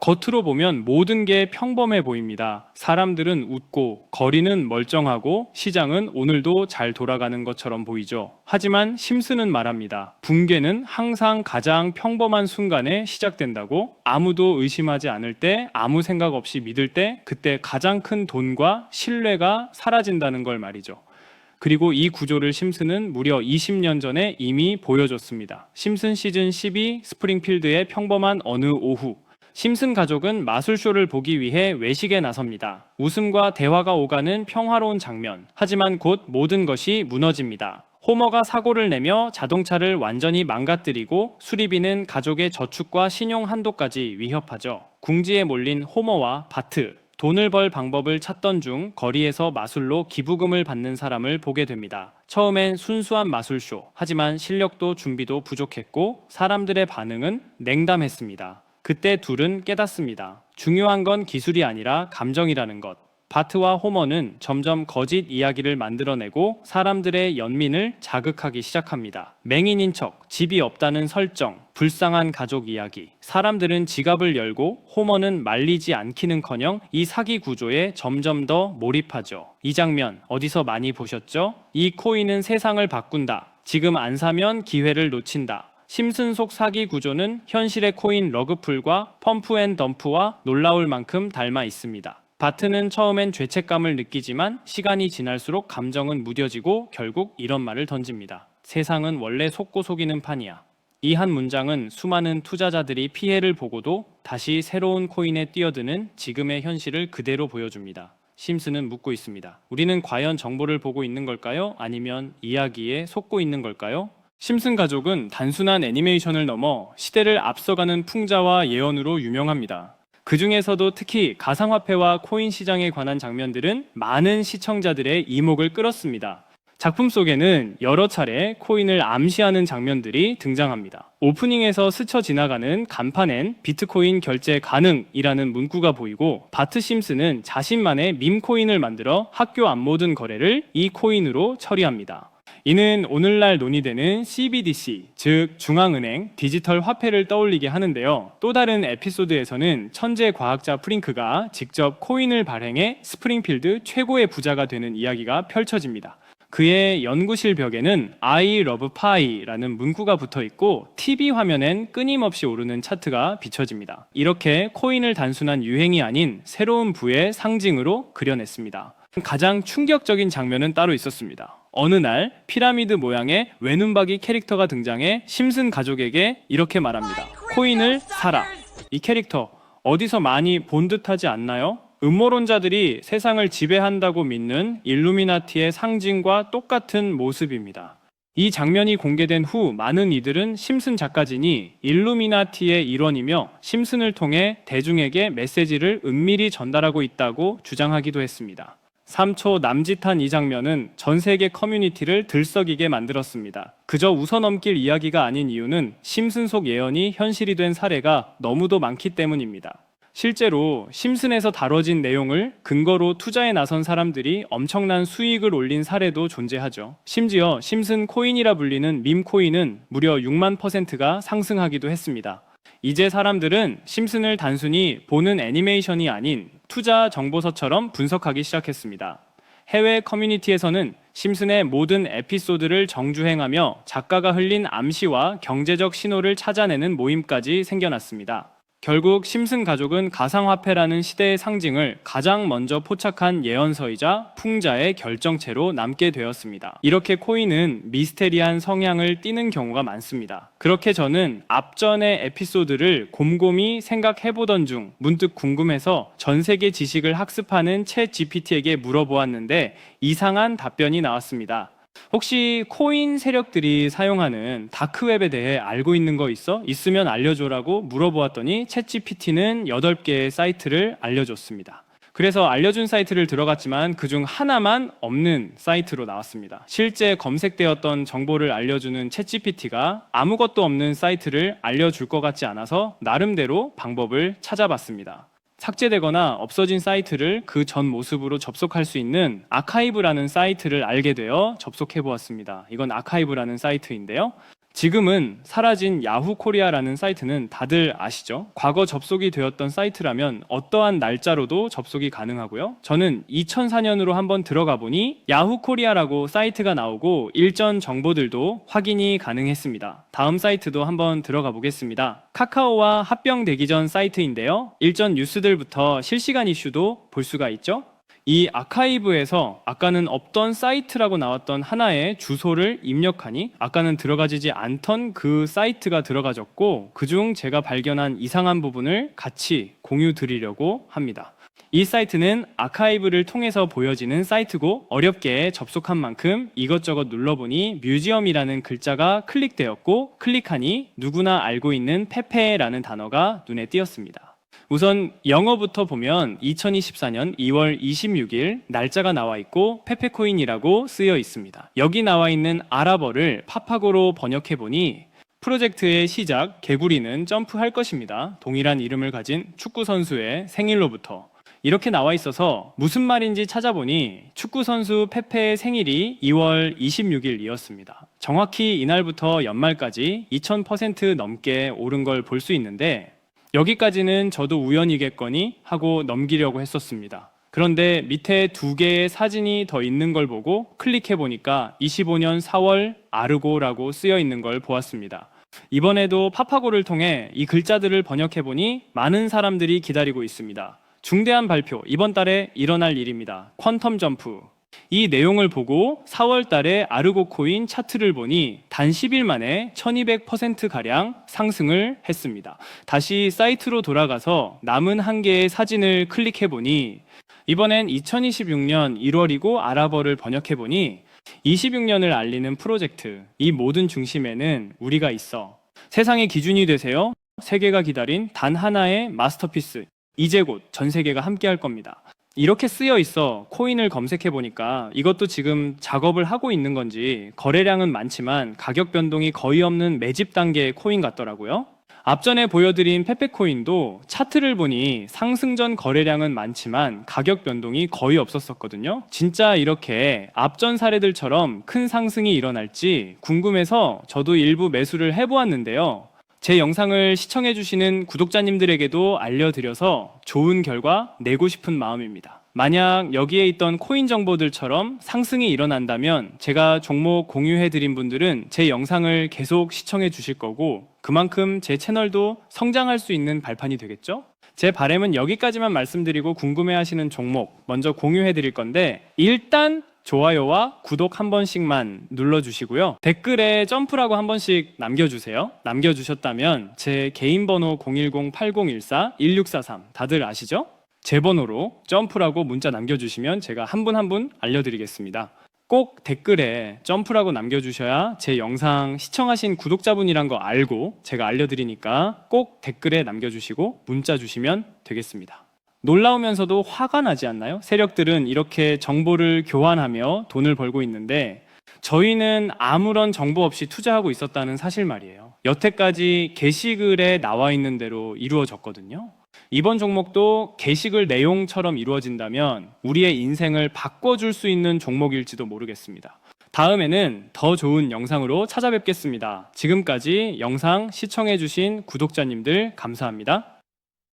겉으로 보면 모든 게 평범해 보입니다. 사람들은 웃고, 거리는 멀쩡하고, 시장은 오늘도 잘 돌아가는 것처럼 보이죠. 하지만 심스는 말합니다. 붕괴는 항상 가장 평범한 순간에 시작된다고 아무도 의심하지 않을 때, 아무 생각 없이 믿을 때, 그때 가장 큰 돈과 신뢰가 사라진다는 걸 말이죠. 그리고 이 구조를 심슨은 무려 20년 전에 이미 보여줬습니다. 심슨 시즌 12 스프링필드의 평범한 어느 오후 심슨 가족은 마술쇼를 보기 위해 외식에 나섭니다. 웃음과 대화가 오가는 평화로운 장면. 하지만 곧 모든 것이 무너집니다. 호머가 사고를 내며 자동차를 완전히 망가뜨리고 수리비는 가족의 저축과 신용 한도까지 위협하죠. 궁지에 몰린 호머와 바트, 돈을 벌 방법을 찾던 중 거리에서 마술로 기부금을 받는 사람을 보게 됩니다. 처음엔 순수한 마술쇼, 하지만 실력도 준비도 부족했고 사람들의 반응은 냉담했습니다. 그때 둘은 깨닫습니다. 중요한 건 기술이 아니라 감정이라는 것. 바트와 호머는 점점 거짓 이야기를 만들어내고 사람들의 연민을 자극하기 시작합니다. 맹인인 척, 집이 없다는 설정, 불쌍한 가족 이야기. 사람들은 지갑을 열고 호머는 말리지 않기는커녕 이 사기 구조에 점점 더 몰입하죠. 이 장면 어디서 많이 보셨죠? 이 코인은 세상을 바꾼다. 지금 안 사면 기회를 놓친다. 심슨 속 사기 구조는 현실의 코인 러그풀과 펌프 앤 덤프와 놀라울 만큼 닮아 있습니다. 바트는 처음엔 죄책감을 느끼지만 시간이 지날수록 감정은 무뎌지고 결국 이런 말을 던집니다. 세상은 원래 속고 속이는 판이야. 이 한 문장은 수많은 투자자들이 피해를 보고도 다시 새로운 코인에 뛰어드는 지금의 현실을 그대로 보여줍니다. 심스는 묻고 있습니다. 우리는 과연 정보를 보고 있는 걸까요? 아니면 이야기에 속고 있는 걸까요? 심슨 가족은 단순한 애니메이션을 넘어 시대를 앞서가는 풍자와 예언으로 유명합니다. 그 중에서도 특히 가상화폐와 코인 시장에 관한 장면들은 많은 시청자들의 이목을 끌었습니다. 작품 속에는 여러 차례 코인을 암시하는 장면들이 등장합니다. 오프닝에서 스쳐 지나가는 간판엔 비트코인 결제 가능이라는 문구가 보이고 바트 심스는 자신만의 밈 코인을 만들어 학교 안 모든 거래를 이 코인으로 처리합니다. 이는 오늘날 논의되는 CBDC, 즉 중앙은행 디지털 화폐를 떠올리게 하는데요. 또 다른 에피소드에서는 천재 과학자 프링크가 직접 코인을 발행해 스프링필드 최고의 부자가 되는 이야기가 펼쳐집니다. 그의 연구실 벽에는 I love pie라는 문구가 붙어 있고 TV 화면엔 끊임없이 오르는 차트가 비춰집니다. 이렇게 코인을 단순한 유행이 아닌 새로운 부의 상징으로 그려냈습니다. 가장 충격적인 장면은 따로 있었습니다. 어느 날 피라미드 모양의 외눈박이 캐릭터가 등장해 심슨 가족에게 이렇게 말합니다. 코인을 사라. 이 캐릭터 어디서 많이 본 듯하지 않나요? 음모론자들이 세상을 지배한다고 믿는 일루미나티의 상징과 똑같은 모습입니다. 이 장면이 공개된 후 많은 이들은 심슨 작가진이 일루미나티의 일원이며 심슨을 통해 대중에게 메시지를 은밀히 전달하고 있다고 주장하기도 했습니다. 3초 남짓한 이 장면은 전 세계 커뮤니티를 들썩이게 만들었습니다. 그저 웃어넘길 이야기가 아닌 이유는 심슨 속 예언이 현실이 된 사례가 너무도 많기 때문입니다. 실제로 심슨에서 다뤄진 내용을 근거로 투자에 나선 사람들이 엄청난 수익을 올린 사례도 존재하죠. 심지어 심슨 코인이라 불리는 밈 코인은 무려 6만 퍼센트가 상승하기도 했습니다. 이제 사람들은 심슨을 단순히 보는 애니메이션이 아닌 투자 정보서처럼 분석하기 시작했습니다. 해외 커뮤니티에서는 심슨의 모든 에피소드를 정주행하며 작가가 흘린 암시와 경제적 신호를 찾아내는 모임까지 생겨났습니다. 결국 심슨 가족은 가상화폐라는 시대의 상징을 가장 먼저 포착한 예언서이자 풍자의 결정체로 남게 되었습니다. 이렇게 코인은 미스테리한 성향을 띠는 경우가 많습니다. 그렇게 저는 앞전의 에피소드를 곰곰이 생각해보던 중 문득 궁금해서 전 세계 지식을 학습하는 채 GPT에게 물어보았는데 이상한 답변이 나왔습니다. 혹시 코인 세력들이 사용하는 다크웹에 대해 알고 있는 거 있어? 있으면 알려줘라고 물어보았더니 챗GPT는 8개의 사이트를 알려줬습니다. 그래서 알려준 사이트를 들어갔지만 그중 하나만 없는 사이트로 나왔습니다. 실제 검색되었던 정보를 알려주는 챗GPT가 아무것도 없는 사이트를 알려줄 것 같지 않아서 나름대로 방법을 찾아봤습니다. 삭제되거나 없어진 사이트를 그 전 모습으로 접속할 수 있는 아카이브라는 사이트를 알게 되어 접속해 보았습니다. 이건 아카이브라는 사이트인데요. 지금은 사라진 야후 코리아라는 사이트는 다들 아시죠? 과거 접속이 되었던 사이트라면 어떠한 날짜로도 접속이 가능하고요. 저는 2004년으로 한번 들어가 보니 야후 코리아라고 사이트가 나오고 일전 정보들도 확인이 가능했습니다. 다음 사이트도 한번 들어가 보겠습니다. 카카오와 합병되기 전 사이트인데요. 일전 뉴스들부터 실시간 이슈도 볼 수가 있죠. 이 아카이브에서 아까는 없던 사이트라고 나왔던 하나의 주소를 입력하니 아까는 들어가지지 않던 그 사이트가 들어가졌고 그중 제가 발견한 이상한 부분을 같이 공유 드리려고 합니다. 이 사이트는 아카이브를 통해서 보여지는 사이트고 어렵게 접속한 만큼 이것저것 눌러보니 뮤지엄이라는 글자가 클릭되었고 클릭하니 누구나 알고 있는 페페라는 단어가 눈에 띄었습니다. 우선 영어부터 보면 2024년 2월 26일 날짜가 나와 있고 페페코인이라고 쓰여 있습니다. 여기 나와 있는 아랍어를 파파고로 번역해 보니 프로젝트의 시작 개구리는 점프할 것입니다. 동일한 이름을 가진 축구 선수의 생일로부터 이렇게 나와 있어서 무슨 말인지 찾아보니 축구 선수 페페의 생일이 2월 26일이었습니다. 정확히 이날부터 연말까지 2000% 넘게 오른 걸 볼 수 있는데 여기까지는 저도 우연이겠거니 하고 넘기려고 했었습니다. 그런데 밑에 두 개의 사진이 더 있는 걸 보고 클릭해 보니까 25년 4월 아르고라고 쓰여 있는 걸 보았습니다. 이번에도 파파고를 통해 이 글자들을 번역해 보니 많은 사람들이 기다리고 있습니다. 중대한 발표, 이번 달에 일어날 일입니다. 퀀텀 점프. 이 내용을 보고 4월 달에 아르고 코인 차트를 보니 단 10일 만에 1200%가량 상승을 했습니다. 다시 사이트로 돌아가서 남은 한 개의 사진을 클릭해 보니 이번엔 2026년 1월이고 아랍어를 번역해 보니 26년을 알리는 프로젝트 이 모든 중심에는 우리가 있어 세상의 기준이 되세요. 세계가 기다린 단 하나의 마스터피스 이제 곧 전 세계가 함께 할 겁니다. 이렇게 쓰여 있어 코인을 검색해 보니까 이것도 지금 작업을 하고 있는 건지 거래량은 많지만 가격 변동이 거의 없는 매집 단계의 코인 같더라고요. 앞전에 보여드린 페페코인도 차트를 보니 상승 전 거래량은 많지만 가격 변동이 거의 없었었거든요. 진짜 이렇게 앞전 사례들처럼 큰 상승이 일어날지 궁금해서 저도 일부 매수를 해보았는데요. 제 영상을 시청해주시는 구독자님들에게도 알려드려서 좋은 결과 내고 싶은 마음입니다. 만약 여기에 있던 코인 정보들처럼 상승이 일어난다면 제가 종목 공유해드린 분들은 제 영상을 계속 시청해 주실 거고 그만큼 제 채널도 성장할 수 있는 발판이 되겠죠? 제 바램은 여기까지만 말씀드리고 궁금해 하시는 종목 먼저 공유해 드릴 건데 일단 좋아요와 구독 한 번씩만 눌러주시고요. 댓글에 점프라고 한 번씩 남겨주세요. 남겨주셨다면 제 개인 번호 010-8014-1643 다들 아시죠? 제 번호로 점프라고 문자 남겨주시면 제가 한 분 한 분 알려드리겠습니다. 꼭 댓글에 점프라고 남겨주셔야 제 영상 시청하신 구독자분이란 거 알고 제가 알려드리니까 꼭 댓글에 남겨주시고 문자 주시면 되겠습니다. 놀라우면서도 화가 나지 않나요? 세력들은 이렇게 정보를 교환하며 돈을 벌고 있는데 저희는 아무런 정보 없이 투자하고 있었다는 사실 말이에요. 여태까지 게시글에 나와 있는 대로 이루어졌거든요. 이번 종목도 게시글 내용처럼 이루어진다면 우리의 인생을 바꿔줄 수 있는 종목일지도 모르겠습니다. 다음에는 더 좋은 영상으로 찾아뵙겠습니다. 지금까지 영상 시청해주신 구독자님들 감사합니다.